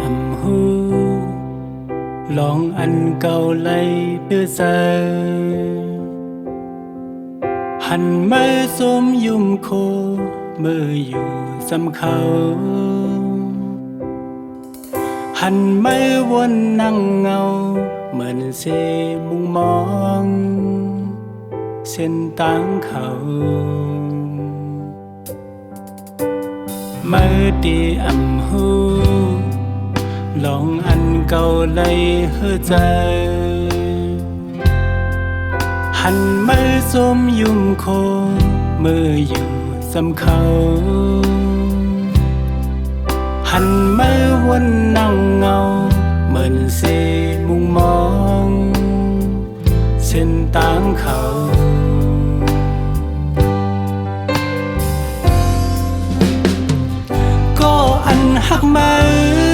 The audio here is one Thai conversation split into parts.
อำหูลองอันเก่าไล่เพื่อเซอหันมือสมยุ่มโคมืออยู่ส ลองอันเก่าเลยเฮือใจ หันมือสมยุ่มโคมืออยู่สำเขา หันมือวนนั่งเงาเหมือนเสมุงมองเส้นตางเขาก็อันหักมือ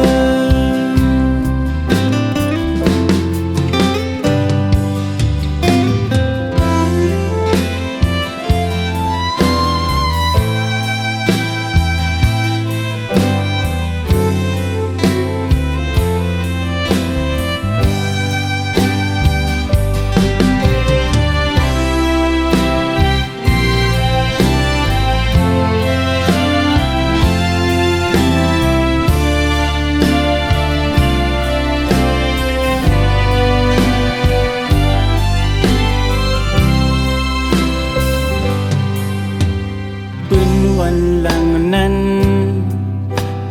หลังนั้น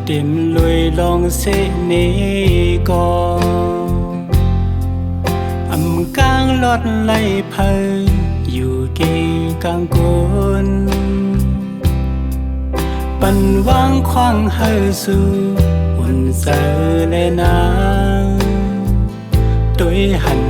เต็มลวยลองเสเนกออำกลางลอดไล่เพออยู่เกกลางกนปันวางควางเฮาสู่อุ่นเสอและนาโดยหัน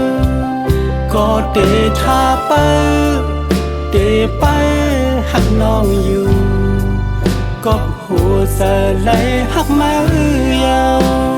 อเตหูนั้นหลายปีก็เตทาเป้อเตเป้อหักน้องอยู่ก็โหเจออำเลยหักมาเอือยาว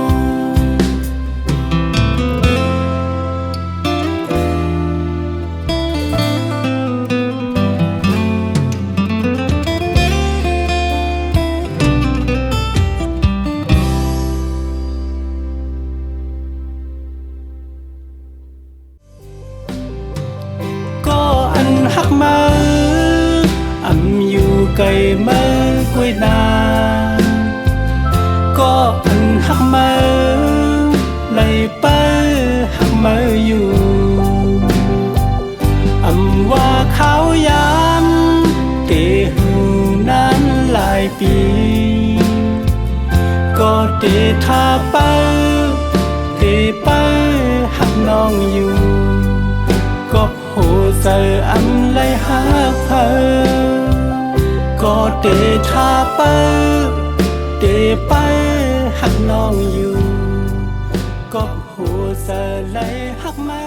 ทาเป้อเตเป้อหักน้องอยู่ก็โหเจออำเลยหักเพอก็เตทาเป้อเตเดไปหักน้องอยู่ก็หัวสะไลหักมา